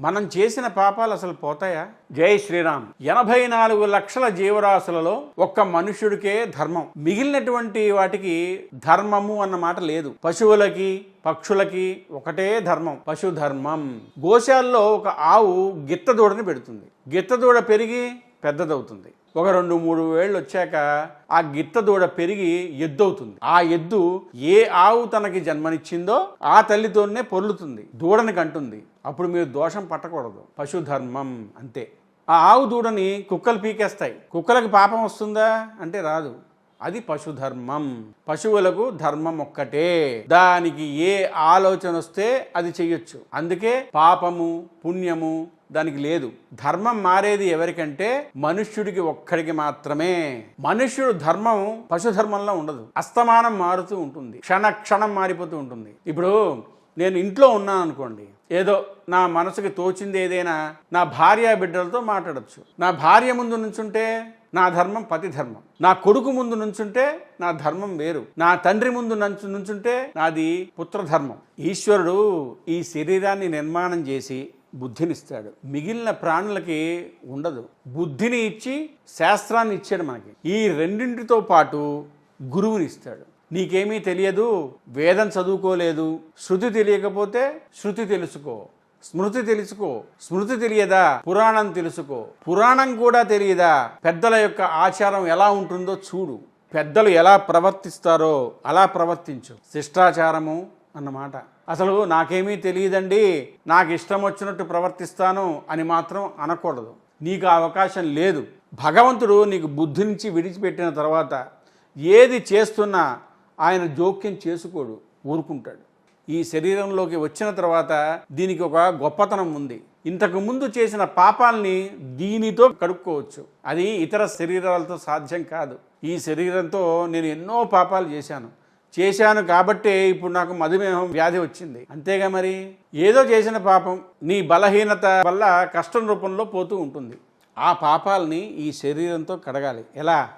మనం చేసిన పాపాలు అసలు పోతాయా? జై శ్రీరామ్. ఎనభై నాలుగు లక్షల జీవరాశులలో ఒక్క మనుష్యుడికే ధర్మం. మిగిలినటువంటి వాటికి ధర్మము అన్న మాట లేదు. పశువులకి పక్షులకి ఒకటే ధర్మం. పశు ధర్మం గోశాలలో ఒక ఆవు గిత్త దూడని పెడుతుంది. గిత్త దూడ పెరిగి పెద్దదవుతుంది. ఒక రెండు మూడు వేళ్ళు వచ్చాక ఆ గిత్త దూడ పెరిగి ఎద్దు అవుతుంది ఆ ఎద్దు ఏ ఆవు తనకి జన్మనిచ్చిందో ఆ తల్లితోనే పొర్లుతుంది దూడని కంటుంది. అప్పుడు మీరు దోషం పట్టకూడదు. పశుధర్మం అంతే. ఆ ఆవు దూడని కుక్కలు పీకేస్తాయి. కుక్కలకు పాపం వస్తుందా? అంటే రాదు. అది పశుధర్మం. పశువులకు ధర్మం ఒక్కటే. దానికి ఏ ఆలోచన వస్తే అది చెయ్యొచ్చు. అందుకే పాపము పుణ్యము దానికి లేదు. ధర్మం మారేది ఎవరికంటే మనుష్యుడికి ఒక్కడికి మాత్రమే. మనుష్యుడు ధర్మం పశుధర్మంలో ఉండదు. అస్తమానం మారుతూ ఉంటుంది. క్షణ క్షణం మారిపోతూ ఉంటుంది. ఇప్పుడు నేను ఇంట్లో ఉన్నాను అనుకోండి. ఏదో నా మనసుకి తోచింది ఏదైనా నా భార్య బిడ్డలతో మాట్లాడచ్చు. నా భార్య ముందు నుంచుంటే నా ధర్మం పతి ధర్మం. నా కొడుకు ముందు నుంచుంటే నా ధర్మం వేరు. నా తండ్రి ముందు నుంచు నుంచుంటే నాది పుత్రధర్మం. ఈశ్వరుడు ఈ శరీరాన్ని నిర్మాణం చేసి బుద్ధినిస్తాడు. మిగిలిన ప్రాణులకి ఉండదు. బుద్ధిని ఇచ్చి శాస్త్రాన్ని ఇచ్చాడు మనకి. ఈ రెండింటితో పాటు గురువుని ఇస్తాడు. నీకేమీ తెలియదు వేదం చదువుకోలేదు శృతి తెలియకపోతే శృతి తెలుసుకో. స్మృతి తెలుసుకో. స్మృతి తెలియదా? పురాణం తెలుసుకో. పురాణం కూడా తెలియదా? పెద్దల యొక్క ఆచారం ఎలా ఉంటుందో చూడు. పెద్దలు ఎలా ప్రవర్తిస్తారో అలా ప్రవర్తించు. శిష్టాచారము అన్నమాట. అసలు నాకేమీ తెలియదండి. నాకు ఇష్టం వచ్చినట్టు ప్రవర్తిస్తాను అని మాత్రం అనకూడదు. నీకు ఆ అవకాశం లేదు. భగవంతుడు నీకు బుద్ధి నుంచి విడిచిపెట్టిన తర్వాత ఏది చేస్తున్నా ఆయన జోక్యం చేసుకోడు ఊరుకుంటాడు. ఈ శరీరంలోకి వచ్చిన తర్వాత దీనికి ఒక గొప్పతనం ఉంది. ఇంతకు ముందు చేసిన పాపాల్ని దీనితో కడుక్కోవచ్చు. అది ఇతర శరీరాలతో సాధ్యం కాదు. ఈ శరీరంతో నేను ఎన్నో పాపాలు చేశాను. చేశాను కాబట్టే ఇప్పుడు నాకు మధుమేహం వ్యాధి వచ్చింది. అంతేగా మరి? ఏదో చేసిన పాపం నీ బలహీనత వల్ల కష్టం రూపంలో పోతూ ఉంటుంది. ఆ పాపాలని ఈ శరీరంతో కడగాలి. ఎలా?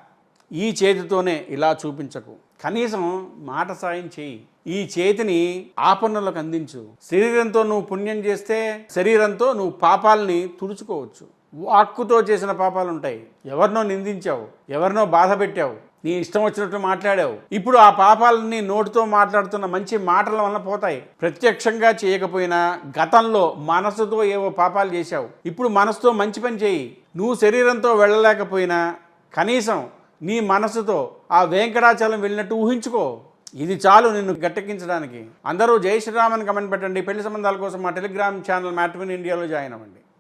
ఈ చేతితోనే ఇలా చూపించకు. కనీసం మాట సాయం చేయి. ఈ చేతిని ఆపన్నులకు అందించు. శరీరంతో నువ్వు పుణ్యం చేస్తే శరీరంతో నువ్వు పాపాలని తుడుచుకోవచ్చు. వాక్కుతో చేసిన పాపాలు ఉంటాయి ఎవరినో నిందించావు ఎవరినో బాధ పెట్టావు నీ ఇష్టం వచ్చినట్టు మాట్లాడావు. ఇప్పుడు ఆ పాపాలన్నీ నోటితో మాట్లాడుతున్న మంచి మాటల వల్ల పోతాయి. ప్రత్యక్షంగా చేయకపోయినా గతంలో మనసుతో ఏవో పాపాలు చేశావు. ఇప్పుడు మనసుతో మంచి పని చేయి. నువ్వు శరీరంతో వెళ్ళలేకపోయినా కనీసం నీ మనసుతో ఆ వెంకటాచలం వెళ్ళినట్టు ఊహించుకో. ఇది చాలు నిన్ను గట్టెక్కించడానికి. అందరూ జై శ్రీరామన్ కమెంట్ పెట్టండి. పెళ్ళి సంబంధాల కోసం మా టెలిగ్రామ్ ఛానల్ మ్యాట్రిమన్ ఇండియాలో జాయిన్ అవ్వండి.